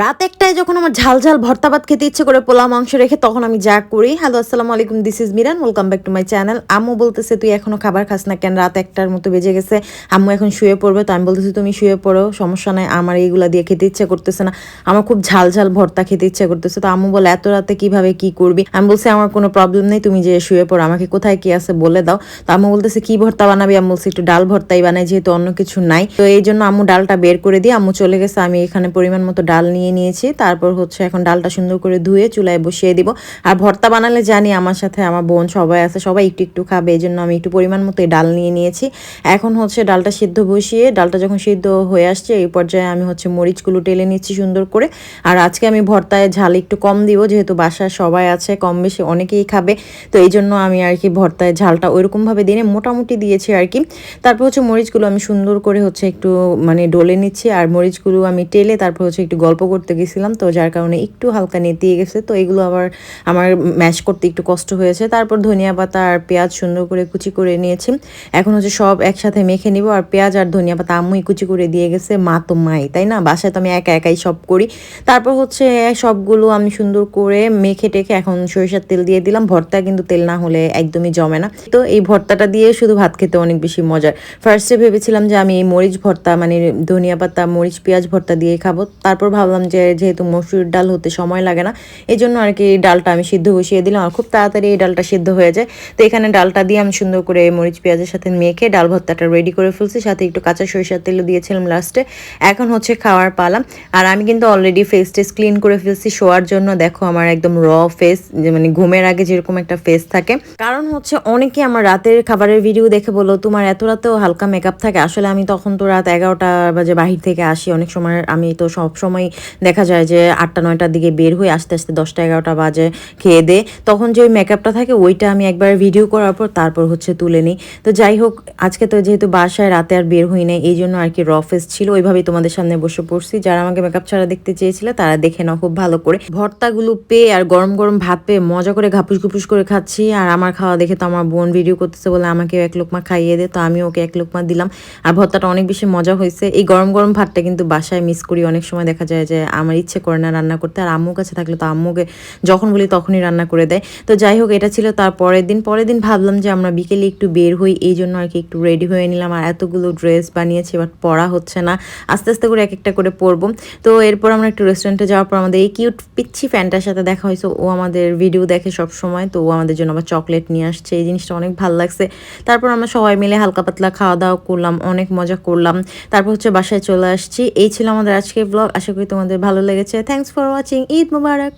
রাত একটায় যখন আমার ঝাল ঝাল ভর্তা ভাত খেতে ইচ্ছে করে পোলা মাংস রেখে তখন আমি যা করি। হ্যালো আসসালামু আলাইকুম this is Miran welcome back to my channel আম্মু বলতেছে, তুই এখনও খাবার খাস না কেন? রাত একটার মতো বেজে গেছে। আম্মু এখন শুয়ে পড়বে। তো আমি বলতেছি, তুমি শুয়ে পড়ো, সমস্যা নাই। আমার এইগুলা দিয়ে খেতে ইচ্ছে করতেছে না। আমার খুব ঝাল ঝাল ভর্তা খেতে ইচ্ছে করতেছে। তো আম্মু বলে, এত রাতে কীভাবে কি করবি? আমি বলছি, আমার কোনো প্রবলেম নেই। তুমি যে শুয়ে পড়ো। আমাকে কোথায় কি আছে বলে দাও। তো আম্মু বলতেছে, কি ভর্তা বানাবি? আমি বলছি, একটু ডাল ভর্তাই বানাই, যেহেতু অন্য কিছু নাই। তো এই জন্য আম্মু ডালটা বের করে দিয়ে আম্মু চলে গেছে। আমি এখানে পরিমাণ মতো ডাল নিয়ে নিয়েছি। তারপর হচ্ছে এখন ডালটা সুন্দর করে ধুয়ে চুলায় বসিয়ে দিব। আর ভর্তা বানালে জানি আমার সাথে আমার বোন সবাই আছে, সবাই একটু একটু খাবে এই জন্য আমি একটু পরিমাণ মতো ডাল নিয়ে নিয়েছি। এখন হচ্ছে ডালটা সিদ্ধ বসিয়ে, ডালটা যখন সিদ্ধ হয়ে আসছে, এই পর্যায়ে আমি হচ্ছে মরিচগুলো টেলে নিচ্ছি সুন্দর করে। আর আজকে আমি ভর্তায় ঝাল একটু কম দিব, যেহেতু বাসায় সবাই আছে, কম বেশি অনেকেই খাবে। তো এই জন্য আমি আর কি ভর্তায় ঝালটা ওইরকমভাবে দিনে মোটামুটি দিয়েছি আর কি। তারপর হচ্ছে মরিচগুলো আমি সুন্দর করে হচ্ছে একটু মানে ডলে নিচ্ছি, আর মরিচগুলো আমি টেলে তারপর হচ্ছে একটু গল্প করতে গেছিলাম, তো যার কারণে একটু হালকা নেতিয়ে গেছে। তো এগুলো আবার আমার ম্যাশ করতে একটু কষ্ট হয়েছে। তারপর ধনিয়া পাতা আর পেঁয়াজ সুন্দর করে কুচি করে নিয়েছি। এখন হচ্ছে সব একসাথে মেখে নিব। আর পেঁয়াজ আর ধনিয়া পাতা আম্মুই কুচি করে দিয়ে গেছে, মা তো মাই, তাই না? বাসায় তো আমি একা একাই সব করি। তারপর হচ্ছে সবগুলো আমি সুন্দর করে মেখে টেখে এখন সরিষার তেল দিয়ে দিলাম। ভর্তা কিন্তু তেল না হলে একদমই জমে না। তো এই ভর্তাটা দিয়ে শুধু ভাত খেতে অনেক বেশি মজার ফার্স্টে ভেবেছিলাম যে আমি এই মরিচ ভর্তা মানে ধনিয়া পাতা, মরিচ, পেঁয়াজ ভর্তা দিয়ে খাব। তারপর ভাবলাম যে যেহেতু মসুর ডাল হতে সময় লাগে না এই জন্য আর কি ডালটা আমি সিদ্ধ বসিয়ে দিলাম। আর খুব তাড়াতাড়ি এই ডালটা সিদ্ধ হয়ে যায়। তো এখানে ডালটা দিয়ে আমি সুন্দর করে মরিচ, পেঁয়াজের সাথে মেখে ডাল ভর্তাটা রেডি করে ফেলছি। সাথে একটু কাঁচা সরিষার তেলও দিয়েছিলাম লাস্টে এখন হচ্ছে খাওয়ার পালাম আর আমি কিন্তু অলরেডি ফেস টেস ক্লিন করে ফেলছি শোয়ার জন্য। দেখো আমার একদম র ফেস যে মানে ঘুমের আগে যেরকম একটা ফেস থাকে। কারণ হচ্ছে অনেকে আমার রাতের খাবারের ভিডিও দেখে বলো, তোমার এত রাতেও হালকা মেকআপ থাকে। আসলে আমি তখন তো রাত এগারোটা বাজে বাহির থেকে আসি। অনেক সময় আমি তো সব সময় দেখা যায় যে আটটা, নয়টার দিকে বের হয়ে আস্তে আস্তে দশটা, এগারোটা বাজে খেয়ে দে। তখন যে ওই মেকআপটা থাকে, ওইটা আমি একবার ভিডিও করার পর তারপর হচ্ছে তুলে নিই। তো যাই হোক, আজকে তো যেহেতু বাসায় রাতে আর বের হই নাই, এই জন্য আর কি র ফেস ছিল, ওইভাবেই তোমাদের সামনে বসে পড়ছি। যারা আমাকে মেকআপ ছাড়া দেখতে চেয়েছিল, তারা দেখে নাও খুব ভালো করে। ভর্তাগুলো পেয়ে আর গরম গরম ভাত পেয়ে মজা করে ঘাপুস, ঘুপুস করে খাচ্ছি। আর আমার খাওয়া দেখে তো আমার বোন ভিডিও করতেছে বলে আমাকে এক লোকমা খাইয়ে দে, তো আমি ওকে এক লোকমা দিলাম। আর ভর্তাটা অনেক বেশি মজা হয়েছে এই গরম গরম ভাতটা কিন্তু বাসায় মিস করি। অনেক সময় দেখা যায় যে আমার ইচ্ছে করে না রান্না করতে। আর আম্মুর কাছে থাকলে তো আম্মুকে যখন বলি তখনই রান্না করে দেয়। তো যাই হোক, এটা ছিল তার পরের দিন। পরের দিন ভাবলাম যে আমরা বিকেলে একটু বের হই, এই জন্য আর কি একটু রেডি হয়ে নিলাম। আর এতগুলো ড্রেস বানিয়েছি বাট পরা হচ্ছে না। আস্তে আস্তে করে এক একটা করে পরবো। তো এরপর আমরা একটু রেস্টুরেন্টে যাওয়ার পর আমাদের এই কিউট পিচ্ছি ফ্যানটার সাথে দেখা হয়েছে। ও আমাদের ভিডিও দেখে সব সময় তো ও আমাদের জন্য আবার চকলেট নিয়ে আসছে। এই জিনিসটা অনেক ভালো লাগছে। তারপর আমরা সবাই মিলে হালকা পাতলা খাওয়া দাওয়া করলাম, অনেক মজা করলাম। তারপর হচ্ছে বাসায় চলে আসছি। এই ছিল আমাদের আজকের ব্লগ আশা করি তোমাদের ভালো লেগেছে। Thanks for watching Eid Mubarak.